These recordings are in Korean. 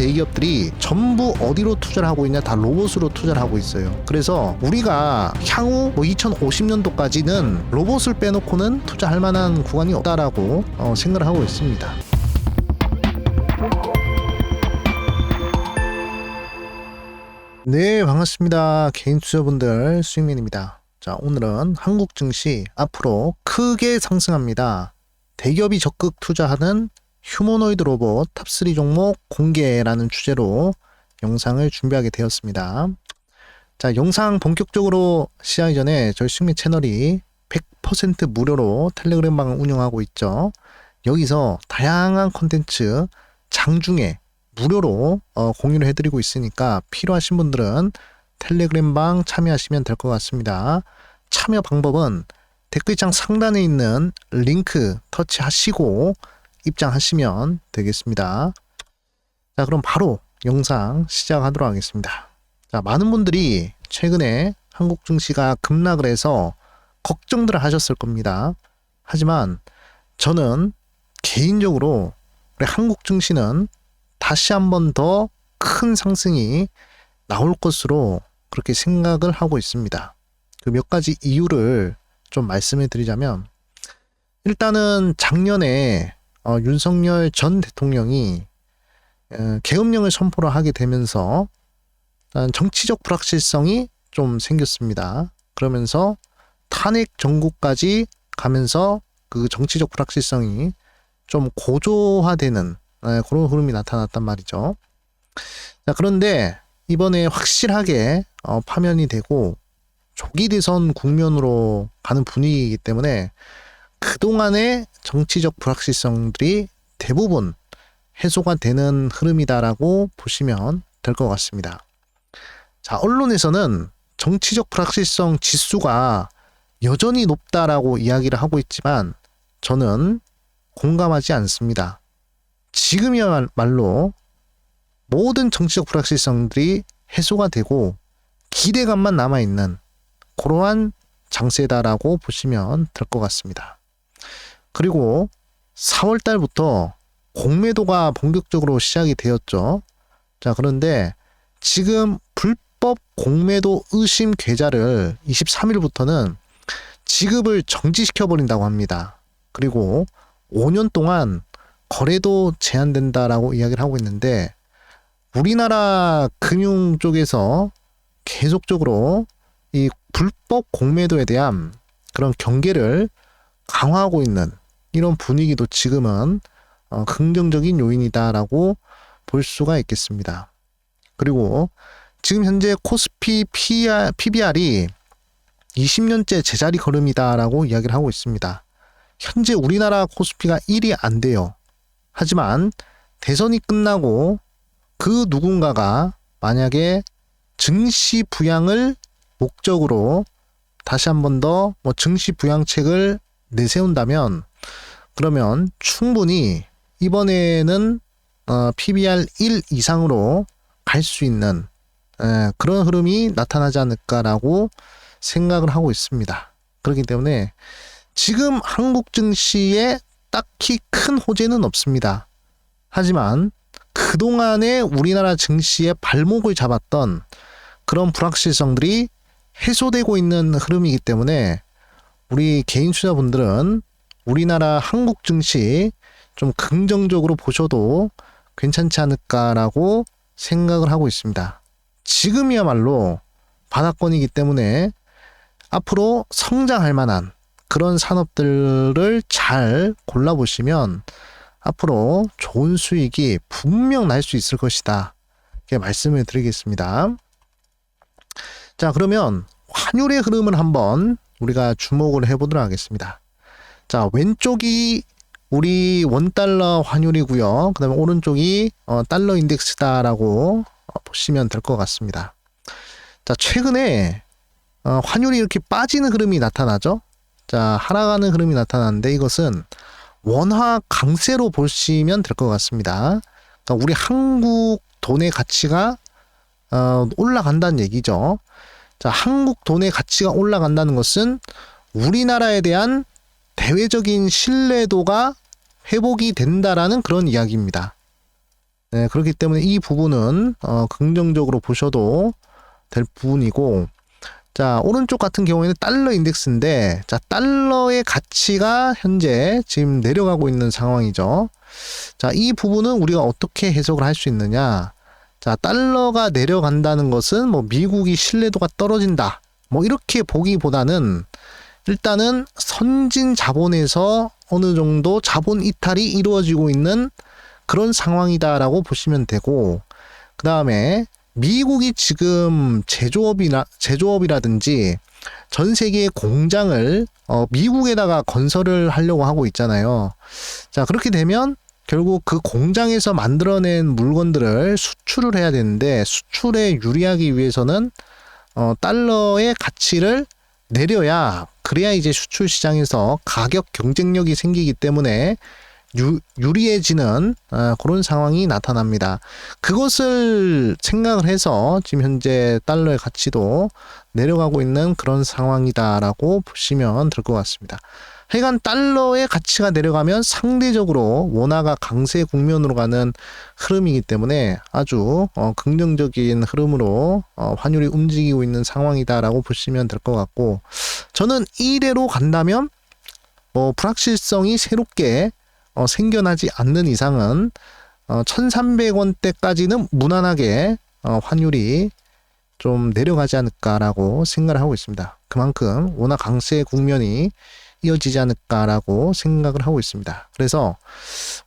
대기업들이 전부 어디로 투자를 하고 있냐 다 로봇으로 투자를 하고 있어요. 그래서 우리가 향후 뭐 2050년도까지는 로봇을 빼놓고는 투자할 만한 구간이 없다라고 어, 생각을 하고 있습니다. 네, 반갑습니다. 개인 투자분들 수익맨입니다. 자, 오늘은 한국 증시 앞으로 크게 상승합니다. 대기업이 적극 투자하는 휴머노이드 로봇 탑3 종목 공개라는 주제로 영상을 준비하게 되었습니다. 자, 영상 본격적으로 시작하기 전에 저희 수익맨 채널이 100% 무료로 텔레그램 방을 운영하고 있죠. 여기서 다양한 콘텐츠 장중에 무료로 어, 공유를 해드리고 있으니까 필요하신 분들은 텔레그램 방 참여하시면 될 것 같습니다. 참여 방법은 댓글창 상단에 있는 링크 터치하시고 입장하시면 되겠습니다. 자, 그럼 바로 영상 시작하도록 하겠습니다. 자, 많은 분들이 최근에 한국 증시가 급락을 해서 걱정들을 하셨을 겁니다. 하지만 저는 개인적으로 우리 한국 증시는 다시 한 번 더 큰 상승이 나올 것으로 그렇게 생각을 하고 있습니다. 그 몇 가지 이유를 좀 말씀해 드리자면 일단은 작년에 어, 윤석열 전 대통령이 어, 계엄령을 선포를 하게 되면서 정치적 불확실성이 좀 생겼습니다. 그러면서 탄핵 정국까지 가면서 그 정치적 불확실성이 좀 고조화되는 네, 그런 흐름이 나타났단 말이죠. 자, 그런데 이번에 확실하게 어, 파면이 되고 조기 대선 국면으로 가는 분위기이기 때문에 그동안의 정치적 불확실성들이 대부분 해소가 되는 흐름이다라고 보시면 될 것 같습니다. 자, 언론에서는 정치적 불확실성 지수가 여전히 높다라고 이야기를 하고 있지만 저는 공감하지 않습니다. 지금이야말로 모든 정치적 불확실성들이 해소가 되고 기대감만 남아있는 그러한 장세다라고 보시면 될 것 같습니다. 그리고 4월 달부터 공매도가 본격적으로 시작이 되었죠. 자, 그런데 지금 불법 공매도 의심 계좌를 23일부터는 지급을 정지시켜 버린다고 합니다. 그리고 5년 동안 거래도 제한된다라고 이야기를 하고 있는데 우리나라 금융 쪽에서 계속적으로 이 불법 공매도에 대한 그런 경계를 강화하고 있는 이런 분위기도 지금은 어, 긍정적인 요인이다라고 볼 수가 있겠습니다. 그리고 지금 현재 코스피 PR, PBR이 20년째 제자리 걸음이다라고 이야기를 하고 있습니다. 현재 우리나라 코스피가 1이 안 돼요. 하지만 대선이 끝나고 그 누군가가 만약에 증시 부양을 목적으로 다시 한 번 더 뭐 증시 부양책을 내세운다면 그러면 충분히 이번에는 어, PBR 1 이상으로 갈 수 있는 에, 그런 흐름이 나타나지 않을까라고 생각을 하고 있습니다. 그렇기 때문에 지금 한국 증시에 딱히 큰 호재는 없습니다. 하지만 그동안에 우리나라 증시의 발목을 잡았던 그런 불확실성들이 해소되고 있는 흐름이기 때문에 우리 개인 투자분들은 우리나라 한국 증시 좀 긍정적으로 보셔도 괜찮지 않을까라고 생각을 하고 있습니다. 지금이야말로 바닥권이기 때문에 앞으로 성장할 만한 그런 산업들을 잘 골라보시면 앞으로 좋은 수익이 분명 날 수 있을 것이다. 이렇게 말씀을 드리겠습니다. 자, 그러면 환율의 흐름을 한번 우리가 주목을 해보도록 하겠습니다. 자, 왼쪽이 우리 원달러 환율이고요. 그 다음에 오른쪽이 어, 달러 인덱스다라고 어, 보시면 될 것 같습니다. 자, 최근에 어, 환율이 이렇게 빠지는 흐름이 나타나죠. 자, 하락하는 흐름이 나타나는데 이것은 원화 강세로 보시면 될 것 같습니다. 그러니까 우리 한국 돈의 가치가 어, 올라간다는 얘기죠. 자, 한국 돈의 가치가 올라간다는 것은 우리나라에 대한 대외적인 신뢰도가 회복이 된다라는 그런 이야기입니다. 네, 그렇기 때문에 이 부분은 어, 긍정적으로 보셔도 될 부분이고 자 오른쪽 같은 경우에는 달러 인덱스인데 자 달러의 가치가 현재 지금 내려가고 있는 상황이죠. 자 이 부분은 우리가 어떻게 해석을 할 수 있느냐? 자 달러가 내려간다는 것은 뭐 미국이 신뢰도가 떨어진다. 뭐 이렇게 보기보다는 일단은 선진 자본에서 어느 정도 자본 이탈이 이루어지고 있는 그런 상황이다라고 보시면 되고 그 다음에 미국이 지금 제조업이나 제조업이라든지 전 세계의 공장을 어, 미국에다가 건설을 하려고 하고 있잖아요. 자 그렇게 되면 결국 그 공장에서 만들어낸 물건들을 수출을 해야 되는데 수출에 유리하기 위해서는 어, 달러의 가치를 내려야 그래야 이제 수출 시장에서 가격 경쟁력이 생기기 때문에 유, 유리해지는 어, 그런 상황이 나타납니다. 그것을 생각을 해서 지금 현재 달러의 가치도 내려가고 있는 그런 상황이다라고 보시면 될 것 같습니다. 하여간 달러의 가치가 내려가면 상대적으로 원화가 강세 국면으로 가는 흐름이기 때문에 아주 어, 긍정적인 흐름으로 어, 환율이 움직이고 있는 상황이다라고 보시면 될 것 같고 저는 이대로 간다면 뭐 불확실성이 새롭게 어, 생겨나지 않는 이상은 어, 1,300원대까지는 무난하게 어, 환율이 좀 내려가지 않을까라고 생각을 하고 있습니다. 그만큼 워낙 강세 국면이 이어지지 않을까라고 생각을 하고 있습니다. 그래서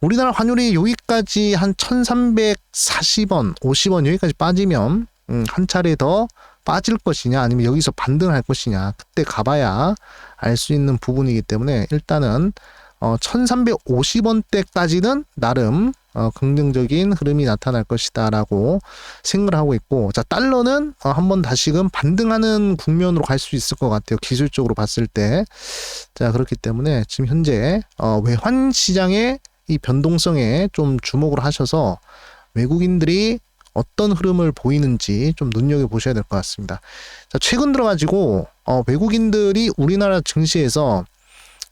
우리나라 환율이 여기까지 한 1340원, 50원 여기까지 빠지면 음, 한 차례 더 빠질 것이냐 아니면 여기서 반등할 것이냐 그때 가봐야 알 수 있는 부분이기 때문에 일단은 어, 1350원대까지는 나름 어, 긍정적인 흐름이 나타날 것이다라고 생각을 하고 있고 자 달러는 어, 한번 다시금 반등하는 국면으로 갈 수 있을 것 같아요 기술적으로 봤을 때 자 그렇기 때문에 지금 현재 어, 외환 시장의 이 변동성에 좀 주목을 하셔서 외국인들이 어떤 흐름을 보이는지 좀 눈여겨 보셔야 될 것 같습니다. 자 최근 들어가지고 어, 외국인들이 우리나라 증시에서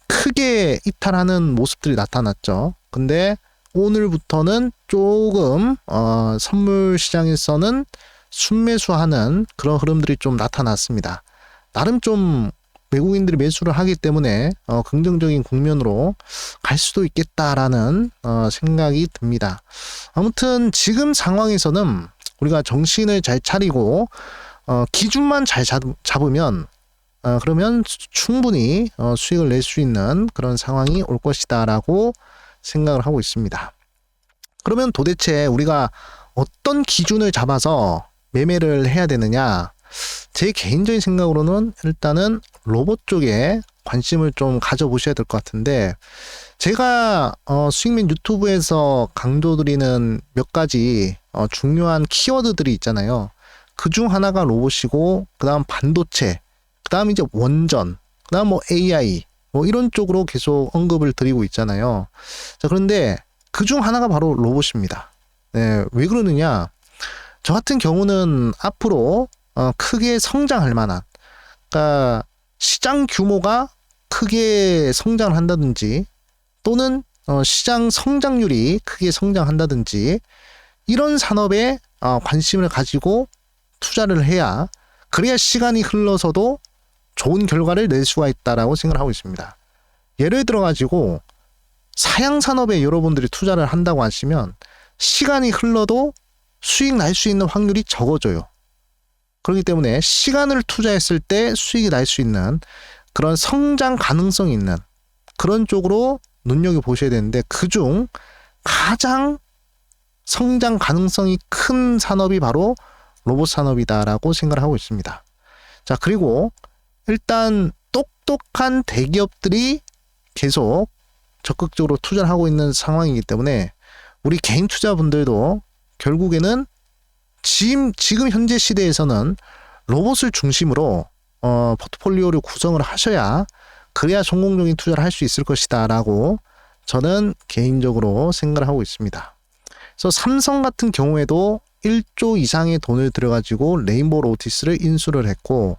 크게 이탈하는 모습들이 나타났죠. 근데 오늘부터는 조금 어, 선물 시장에서는 순매수하는 그런 흐름들이 좀 나타났습니다. 나름 좀 외국인들이 매수를 하기 때문에 어, 긍정적인 국면으로 갈 수도 있겠다라는 어, 생각이 듭니다. 아무튼 지금 상황에서는 우리가 정신을 잘 차리고 어, 기준만 잘 잡, 잡으면 어, 그러면 충분히 어, 수익을 낼 수 있는 그런 상황이 올 것이다라고 생각을 하고 있습니다. 그러면 도대체 우리가 어떤 기준을 잡아서 매매를 해야 되느냐? 제 개인적인 생각으로는 일단은 로봇 쪽에 관심을 좀 가져보셔야 될 것 같은데 제가 어, 수익맨 유튜브에서 강조드리는 몇 가지 어, 중요한 키워드들이 있잖아요. 그 중 하나가 로봇이고 그 다음 반도체 그다음 이제 원전, 그다음 뭐 AI 뭐 이런 쪽으로 계속 언급을 드리고 있잖아요. 자 그런데 그 중 하나가 바로 로봇입니다. 네, 왜 그러느냐? 저 같은 경우는 앞으로 어, 크게 성장할 만한, 그러니까 시장 규모가 크게 성장을 한다든지 또는 어, 시장 성장률이 크게 성장한다든지 이런 산업에 어, 관심을 가지고 투자를 해야 그래야 시간이 흘러서도 좋은 결과를 낼 수가 있다라고 생각을 하고 있습니다. 예를 들어 가지고 사양 산업에 여러분들이 투자를 한다고 하시면 시간이 흘러도 수익 날 수 있는 확률이 적어져요. 그렇기 때문에 시간을 투자했을 때 수익이 날 수 있는 그런 성장 가능성이 있는 그런 쪽으로 눈여겨 보셔야 되는데 그중 가장 성장 가능성이 큰 산업이 바로 로봇 산업이다라고 생각을 하고 있습니다. 자, 그리고 일단 똑똑한 대기업들이 계속 적극적으로 투자를 하고 있는 상황이기 때문에 우리 개인 투자분들도 결국에는 지금, 지금 현재 시대에서는 로봇을 중심으로 어, 포트폴리오를 구성을 하셔야 그래야 성공적인 투자를 할 수 있을 것이다 라고 저는 개인적으로 생각을 하고 있습니다. 그래서 삼성 같은 경우에도 1조 이상의 돈을 들여가지고 레인보우 로티스를 인수를 했고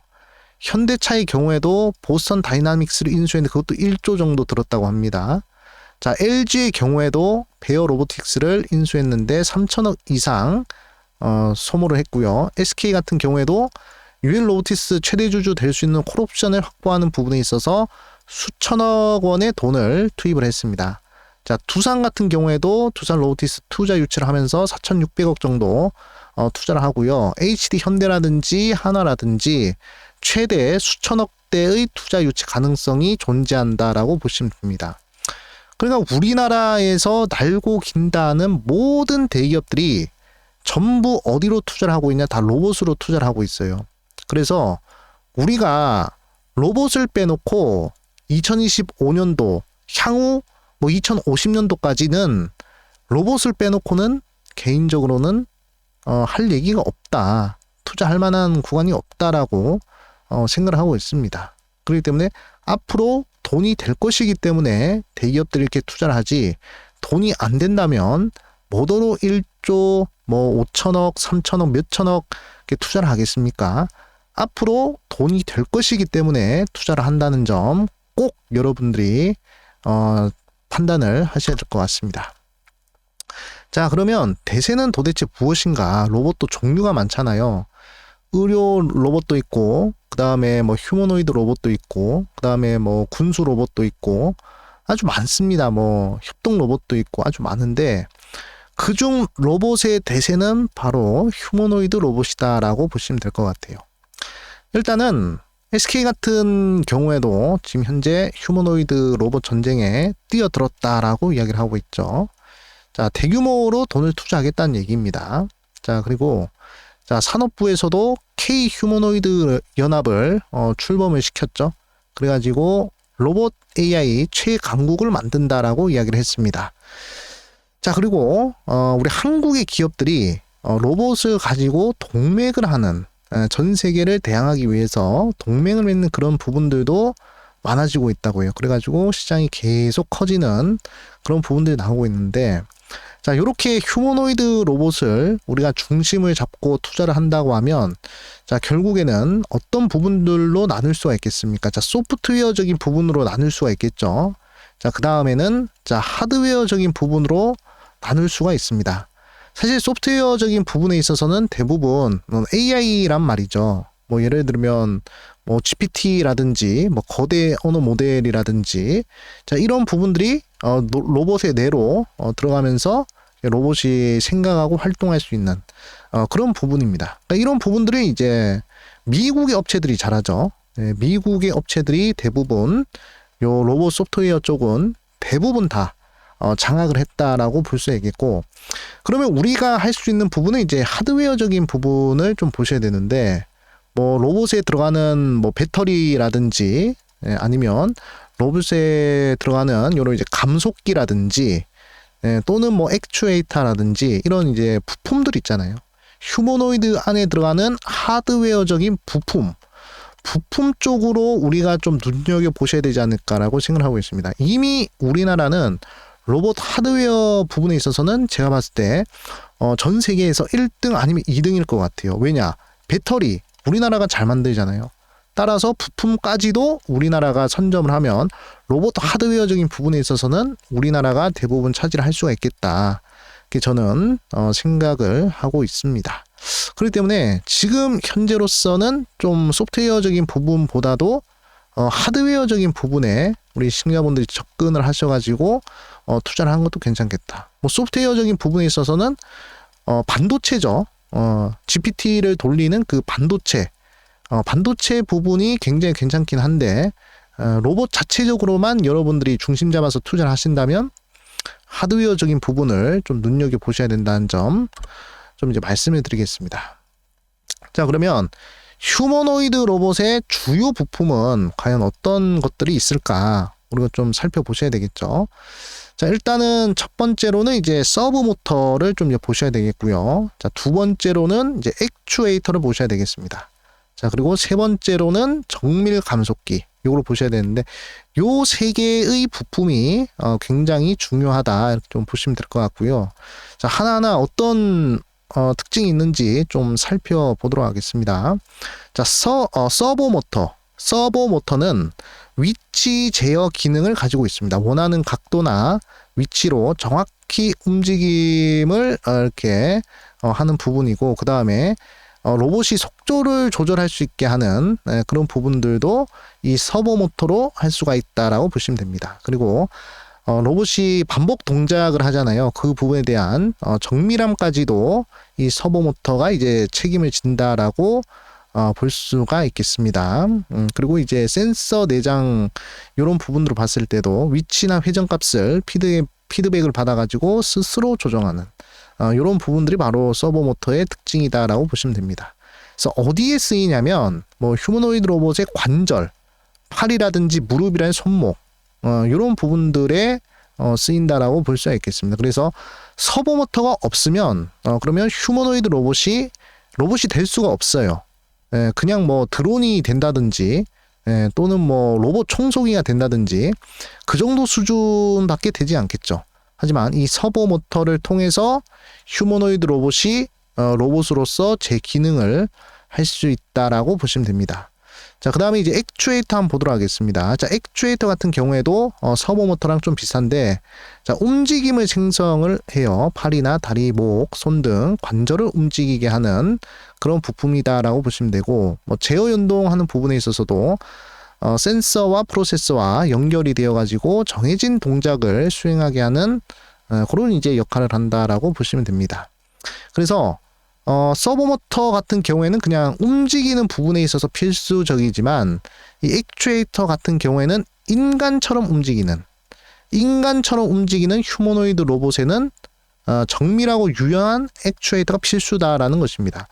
현대차의 경우에도 보스턴 다이나믹스를 인수했는데 그것도 1조 정도 들었다고 합니다. 자, LG의 경우에도 베어 로보틱스를 인수했는데 3천억 이상 어, 소모를 했고요. SK 같은 경우에도 유일 로보틱스 최대 주주 될 수 있는 콜옵션을 확보하는 부분에 있어서 수천억 원의 돈을 투입을 했습니다. 자, 두산 같은 경우에도 두산 로보틱스 투자 유치를 하면서 4,600억 정도 어, 투자를 하고요. HD 현대라든지 하나라든지 최대 수천억 대의 투자 유치 가능성이 존재한다라고 보시면 됩니다. 그러니까 우리나라에서 날고 긴다는 모든 대기업들이 전부 어디로 투자를 하고 있냐? 다 로봇으로 투자를 하고 있어요. 그래서 우리가 로봇을 빼놓고 2025년도 향후 뭐 2050년도까지는 로봇을 빼놓고는 개인적으로는 어, 할 얘기가 없다. 투자할 만한 구간이 없다라고 어, 생각을 하고 있습니다. 그렇기 때문에 앞으로 돈이 될 것이기 때문에 대기업들이 이렇게 투자를 하지 돈이 안 된다면 뭐더러 1조 뭐 5천억, 3천억, 몇천억 이렇게 투자를 하겠습니까? 앞으로 돈이 될 것이기 때문에 투자를 한다는 점 꼭 여러분들이 어, 판단을 하셔야 될 것 같습니다. 자, 그러면 대세는 도대체 무엇인가? 로봇도 종류가 많잖아요. 의료 로봇도 있고, 그 다음에 뭐 휴머노이드 로봇도 있고, 그 다음에 뭐 군수 로봇도 있고, 아주 많습니다. 뭐 협동 로봇도 있고 아주 많은데, 그중 로봇의 대세는 바로 휴머노이드 로봇이다라고 보시면 될 것 같아요. 일단은 SK 같은 경우에도 지금 현재 휴머노이드 로봇 전쟁에 뛰어들었다라고 이야기를 하고 있죠. 자, 대규모로 돈을 투자하겠다는 얘기입니다. 자, 그리고 자, 산업부에서도 K 휴머노이드 연합을 어, 출범을 시켰죠. 그래가지고 로봇 AI 최강국을 만든다라고 이야기를 했습니다. 자, 그리고 어, 우리 한국의 기업들이 어, 로봇을 가지고 동맥을 하는 전 세계를 대항하기 위해서 동맹을 맺는 그런 부분들도 많아지고 있다고 해요. 그래가지고 시장이 계속 커지는 그런 부분들이 나오고 있는데, 자, 이렇게 휴머노이드 로봇을 우리가 중심을 잡고 투자를 한다고 하면, 자, 결국에는 어떤 부분들로 나눌 수가 있겠습니까? 자, 소프트웨어적인 부분으로 나눌 수가 있겠죠. 자, 그 다음에는, 자, 하드웨어적인 부분으로 나눌 수가 있습니다. 사실 소프트웨어적인 부분에 있어서는 대부분 AI란 말이죠. 뭐 예를 들면 뭐 GPT라든지 뭐 거대 언어 모델이라든지 자 이런 부분들이 어 로봇의 내로 어 들어가면서 로봇이 생각하고 활동할 수 있는 어 그런 부분입니다. 그러니까 이런 부분들이 이제 미국의 업체들이 잘하죠. 예, 미국의 업체들이 대부분 요 로봇 소프트웨어 쪽은 대부분 다 어, 장악을 했다라고 볼 수 있겠고 그러면 우리가 할 수 있는 부분은 이제 하드웨어적인 부분을 좀 보셔야 되는데 뭐 로봇에 들어가는 뭐 배터리라든지 예, 아니면 로봇에 들어가는 요런 이제 감속기라든지 예, 또는 뭐 액추에이터라든지 이런 이제 부품들 있잖아요. 휴머노이드 안에 들어가는 하드웨어적인 부품 부품 쪽으로 우리가 좀 눈여겨 보셔야 되지 않을까라고 생각하고 있습니다. 이미 우리나라는 로봇 하드웨어 부분에 있어서는 제가 봤을 때, 어, 전 세계에서 1등 아니면 2등일 것 같아요. 왜냐? 배터리, 우리나라가 잘 만들잖아요. 따라서 부품까지도 우리나라가 선점을 하면 로봇 하드웨어적인 부분에 있어서는 우리나라가 대부분 차지를 할 수가 있겠다. 이렇게 저는 어, 생각을 하고 있습니다. 그렇기 때문에 지금 현재로서는 좀 소프트웨어적인 부분보다도 어, 하드웨어적인 부분에 우리 시청자분들이 접근을 하셔가지고 어, 투자를 하는 것도 괜찮겠다. 뭐 소프트웨어적인 부분에 있어서는 어, 반도체죠. 어, GPT를 돌리는 그 반도체, 어, 반도체 부분이 굉장히 괜찮긴 한데 어, 로봇 자체적으로만 여러분들이 중심 잡아서 투자를 하신다면 하드웨어적인 부분을 좀 눈여겨 보셔야 된다는 점 좀 이제 말씀을 드리겠습니다. 자 그러면 휴머노이드 로봇의 주요 부품은 과연 어떤 것들이 있을까 우리가 좀 살펴보셔야 되겠죠. 자, 일단은 첫 번째로는 이제 서브 모터를 좀 보셔야 되겠고요. 자, 두 번째로는 이제 액추에이터를 보셔야 되겠습니다. 자, 그리고 세 번째로는 정밀 감속기. 요걸 보셔야 되는데 요 세 개의 부품이 어, 굉장히 중요하다 이렇게 좀 보시면 될 것 같고요. 자 하나하나 어떤 어, 특징이 있는지 좀 살펴보도록 하겠습니다. 자 서, 어, 서버 모터 서버 모터는 위치 제어 기능을 가지고 있습니다. 원하는 각도나 위치로 정확히 움직임을 어, 이렇게 어, 하는 부분이고 그 다음에 어, 로봇이 속도를 조절할 수 있게 하는 네, 그런 부분들도 이 서버 모터로 할 수가 있다라고 보시면 됩니다. 그리고 어, 로봇이 반복 동작을 하잖아요. 그 부분에 대한 어, 정밀함까지도 이 서버 모터가 이제 책임을 진다라고 어, 볼 수가 있겠습니다. 음, 그리고 이제 센서 내장 이런 부분으로 봤을 때도 위치나 회전 값을 피드, 피드백을 받아가지고 스스로 조정하는 어, 이런 부분들이 바로 서버 모터의 특징이다라고 보시면 됩니다. 그래서 어디에 쓰이냐면 뭐 휴머노이드 로봇의 관절, 팔이라든지 무릎이라는 손목 어, 이런 부분들에 어, 쓰인다라고 볼 수가 있겠습니다. 그래서 서버 모터가 없으면 어, 그러면 휴머노이드 로봇이 로봇이 될 수가 없어요. 예, 그냥 뭐 드론이 된다든지 예, 또는 뭐 로봇 청소기가 된다든지 그 정도 수준밖에 되지 않겠죠. 하지만 이 서버 모터를 통해서 휴머노이드 로봇이 어, 로봇으로서 제 기능을 할 수 있다라고 보시면 됩니다. 자, 그 다음에 이제 액추에이터 한번 보도록 하겠습니다. 자, 액추에이터 같은 경우에도 어, 서버 모터랑 좀 비슷한데, 자, 움직임을 생성을 해요. 팔이나 다리, 목, 손 등 관절을 움직이게 하는 그런 부품이다라고 보시면 되고, 뭐 제어 연동하는 부분에 있어서도 어, 센서와 프로세서와 연결이 되어 가지고 정해진 동작을 수행하게 하는 어, 그런 이제 역할을 한다라고 보시면 됩니다. 그래서 어, 서버 모터 같은 경우에는 그냥 움직이는 부분에 있어서 필수적이지만 이 액추에이터 같은 경우에는 인간처럼 움직이는 인간처럼 움직이는 휴머노이드 로봇에는 어, 정밀하고 유연한 액추에이터가 필수다라는 것입니다.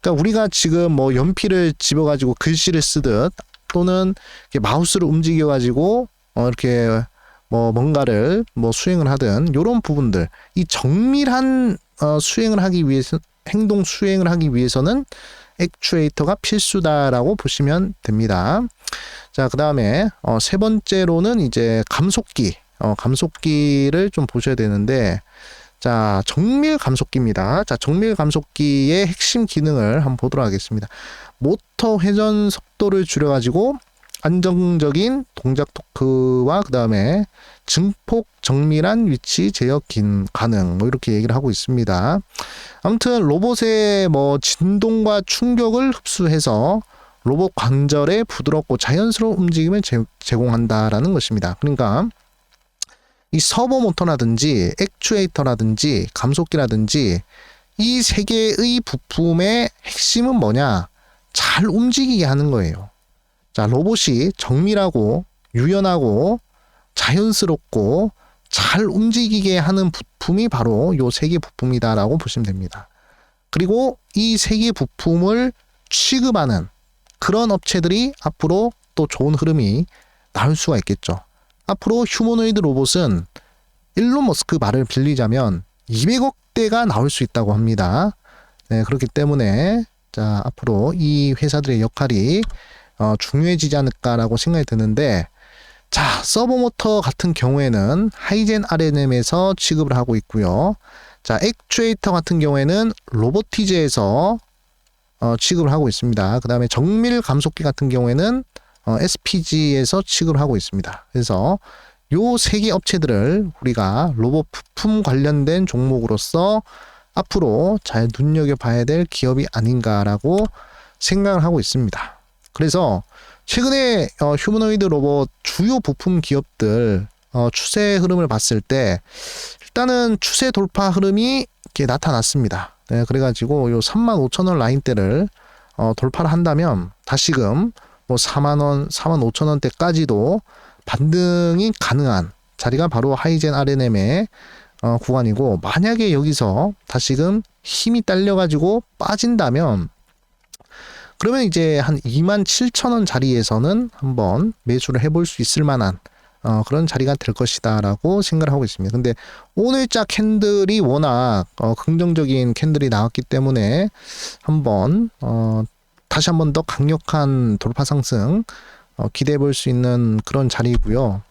그러니까 우리가 지금 뭐 연필을 집어가지고 글씨를 쓰듯 또는 마우스를 움직여 가지고 어, 이렇게 뭐 뭔가를 뭐 수행을 하든 이런 부분들 이 정밀한 어, 수행을 하기 위해서 행동 수행을 하기 위해서는 액추에이터가 필수다라고 보시면 됩니다. 자, 그 다음에 어, 세 번째로는 이제 감속기, 어, 감속기를 좀 보셔야 되는데, 자, 정밀 감속기입니다. 자, 정밀 감속기의 핵심 기능을 한번 보도록 하겠습니다. 모터 회전 속도를 줄여가지고 안정적인 동작 토크와 그 다음에 증폭 정밀한 위치 제어 긴 가능 뭐 이렇게 얘기를 하고 있습니다. 아무튼 로봇의 뭐 진동과 충격을 흡수해서 로봇 관절의 부드럽고 자연스러운 움직임을 제, 제공한다라는 것입니다. 그러니까 이 서버 모터라든지 액추에이터라든지 감속기라든지 이 세 개의 부품의 핵심은 뭐냐? 잘 움직이게 하는 거예요. 자, 로봇이 정밀하고 유연하고 자연스럽고 잘 움직이게 하는 부품이 바로 요 세 개 부품이다라고 보시면 됩니다. 그리고 이 세 개 부품을 취급하는 그런 업체들이 앞으로 또 좋은 흐름이 나올 수가 있겠죠. 앞으로 휴머노이드 로봇은 일론 머스크 말을 빌리자면 200억 대가 나올 수 있다고 합니다. 네, 그렇기 때문에 자 앞으로 이 회사들의 역할이 어, 중요해지지 않을까라고 생각이 드는데 자 서버 모터 같은 경우에는 하이젠 RNM에서 취급을 하고 있고요. 자 액추에이터 같은 경우에는 로보티즈에서 어, 취급을 하고 있습니다. 그 다음에 정밀 감속기 같은 경우에는 어, SPG에서 취급을 하고 있습니다. 그래서 요 세 개 업체들을 우리가 로봇 부품 관련된 종목으로서 앞으로 잘 눈여겨봐야 될 기업이 아닌가라고 생각을 하고 있습니다. 그래서 최근에 어, 휴머노이드 로봇 주요 부품 기업들 어, 추세 흐름을 봤을 때 일단은 추세 돌파 흐름이 이렇게 나타났습니다. 네, 그래가지고 요 3만 5천 원 라인대를 어, 돌파를 한다면 다시금 뭐 4만 원, 4만 5천 원대까지도 반등이 가능한 자리가 바로 하이젠 RNM의 어, 구간이고 만약에 여기서 다시금 힘이 딸려가지고 빠진다면 그러면 이제 한 2만 7천 원 자리에서는 한번 매수를 해볼 수 있을 만한 어, 그런 자리가 될 것이다라고 생각을 하고 있습니다. 근데 오늘자 캔들이 워낙 어, 긍정적인 캔들이 나왔기 때문에 한번 어, 다시 한번 더 강력한 돌파 상승 어, 기대해 볼 수 있는 그런 자리이고요.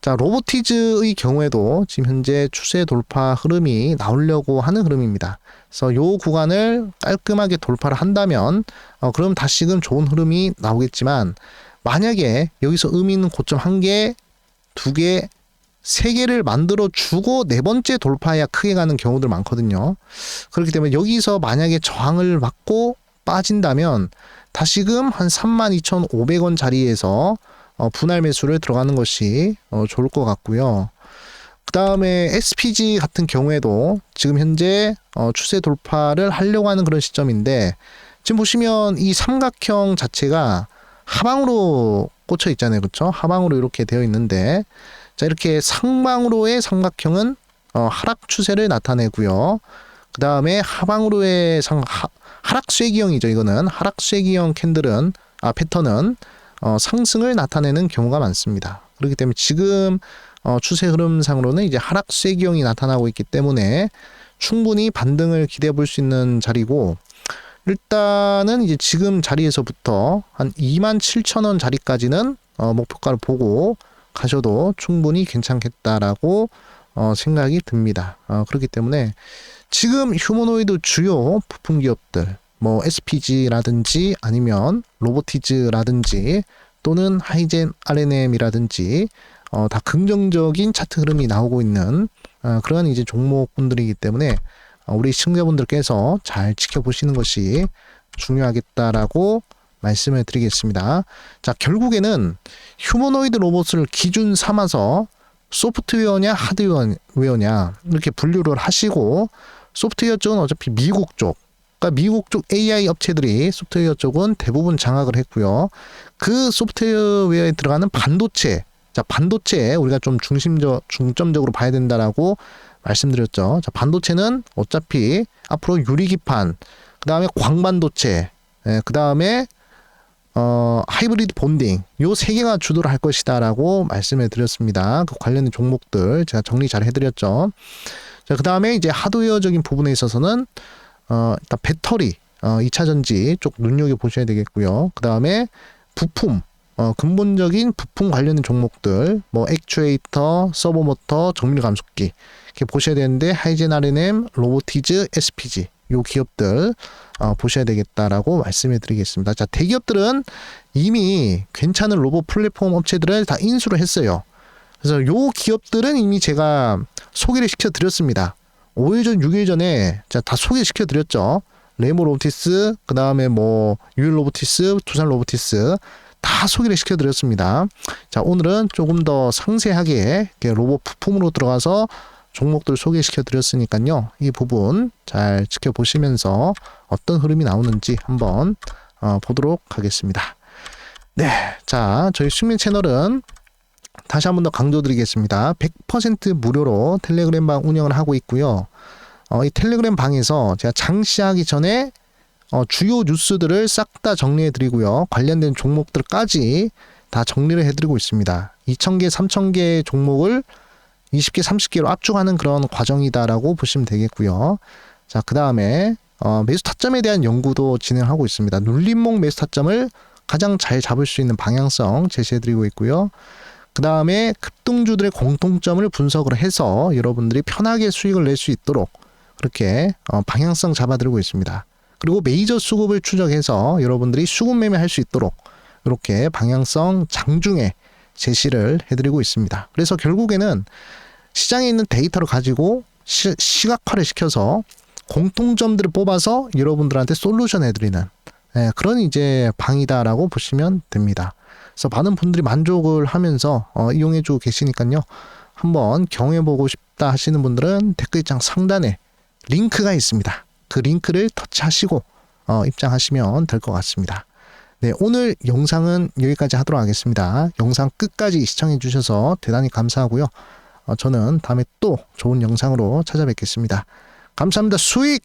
자, 로보티즈의 경우에도 지금 현재 추세 돌파 흐름이 나오려고 하는 흐름입니다. 그래서 요 구간을 깔끔하게 돌파를 한다면 어, 그럼 다시금 좋은 흐름이 나오겠지만 만약에 여기서 의미 있는 고점 한 개, 두 개, 세 개를 만들어 주고 네 번째 돌파해야 크게 가는 경우들 많거든요. 그렇기 때문에 여기서 만약에 저항을 받고 빠진다면 다시금 한 32,500원 자리에서 어, 분할 매수를 들어가는 것이 어, 좋을 것 같고요. 그 다음에 SPG 같은 경우에도 지금 현재 어, 추세 돌파를 하려고 하는 그런 시점인데 지금 보시면 이 삼각형 자체가 하방으로 꽂혀 있잖아요. 그렇죠? 하방으로 이렇게 되어 있는데 자 이렇게 상방으로의 삼각형은 어, 하락 추세를 나타내고요. 그 다음에 하방으로의 상 하, 하락 쇠기형이죠. 이거는 하락 쇠기형 캔들은 아 패턴은 어, 상승을 나타내는 경우가 많습니다. 그렇기 때문에 지금 어, 추세 흐름상으로는 이제 하락 쇠기형이 나타나고 있기 때문에 충분히 반등을 기대해 볼 수 있는 자리고 일단은 이제 지금 자리에서부터 한 27,000원 자리까지는 어, 목표가를 보고 가셔도 충분히 괜찮겠다라고 어, 생각이 듭니다. 어, 그렇기 때문에 지금 휴머노이드 주요 부품 기업들 뭐 SPG라든지 아니면 로보티즈라든지 또는 하이젠 R&M이라든지 어, 다 긍정적인 차트 흐름이 나오고 있는 어, 그런 이제 종목분들이기 때문에 어, 우리 시청자분들께서 잘 지켜보시는 것이 중요하겠다라고 말씀을 드리겠습니다. 자, 결국에는 휴머노이드 로봇을 기준 삼아서 소프트웨어냐 하드웨어냐 이렇게 분류를 하시고 소프트웨어 쪽은 어차피 미국 쪽 그러니까 미국 쪽 AI 업체들이 소프트웨어 쪽은 대부분 장악을 했고요. 그 소프트웨어에 들어가는 반도체 자, 반도체 우리가 좀 중심적 중점적으로 봐야 된다라고 말씀드렸죠. 자, 반도체는 어차피 앞으로 유리기판, 그 다음에 광반도체, 예, 그 다음에 어, 하이브리드 본딩 요 세 개가 주도를 할 것이다라고 말씀을 드렸습니다. 그 관련된 종목들 제가 정리 잘 해드렸죠. 자, 그 다음에 이제 하드웨어적인 부분에 있어서는 어, 일단 배터리, 어, 2차 전지 쪽 눈여겨 보셔야 되겠고요. 그 다음에 부품, 어, 근본적인 부품 관련된 종목들, 뭐 액추에이터, 서버 모터, 정밀 감속기 이렇게 보셔야 되는데 하이젠 R&M, 로보티즈, SPG 요 기업들 어, 보셔야 되겠다라고 말씀해 드리겠습니다. 자, 대기업들은 이미 괜찮은 로봇 플랫폼 업체들을 다 인수를 했어요. 그래서 요 기업들은 이미 제가 소개를 시켜 드렸습니다. 5일 전, 6일 전에 자, 다 소개시켜 드렸죠. 레모 로보티스, 그 다음에 뭐, 유일 로보티스, 두산 로보티스, 다 소개를 시켜 드렸습니다. 자, 오늘은 조금 더 상세하게 로봇 부품으로 들어가서 종목들 소개시켜 드렸으니까요. 이 부분 잘 지켜보시면서 어떤 흐름이 나오는지 한번 어, 보도록 하겠습니다. 네. 자, 저희 수민 채널은 다시 한 번 더 강조드리겠습니다. 100% 무료로 텔레그램 방 운영을 하고 있고요. 어, 이 텔레그램 방에서 제가 장시하기 전에 어, 주요 뉴스들을 싹 다 정리해 드리고요. 관련된 종목들까지 다 정리를 해 드리고 있습니다. 2,000개, 3,000개 종목을 20개, 30개로 압축하는 그런 과정이다라고 보시면 되겠고요. 자, 그 다음에 어, 매수 타점에 대한 연구도 진행하고 있습니다. 눌림목 매수 타점을 가장 잘 잡을 수 있는 방향성 제시해 드리고 있고요. 그 다음에 급등주들의 공통점을 분석을 해서 여러분들이 편하게 수익을 낼 수 있도록 그렇게 어, 방향성 잡아드리고 있습니다. 그리고 메이저 수급을 추적해서 여러분들이 수급 매매할 수 있도록 이렇게 방향성 장중에 제시를 해드리고 있습니다. 그래서 결국에는 시장에 있는 데이터를 가지고 시, 시각화를 시켜서 공통점들을 뽑아서 여러분들한테 솔루션 해드리는 예, 그런 이제 방이다라고 보시면 됩니다. 그래서 많은 분들이 만족을 하면서 어, 이용해주고 계시니까요. 한번 경험해보고 싶다 하시는 분들은 댓글창 상단에 링크가 있습니다. 그 링크를 터치하시고 어, 입장하시면 될 것 같습니다. 네, 오늘 영상은 여기까지 하도록 하겠습니다. 영상 끝까지 시청해 주셔서 대단히 감사하고요. 어, 저는 다음에 또 좋은 영상으로 찾아뵙겠습니다. 감사합니다. 수익!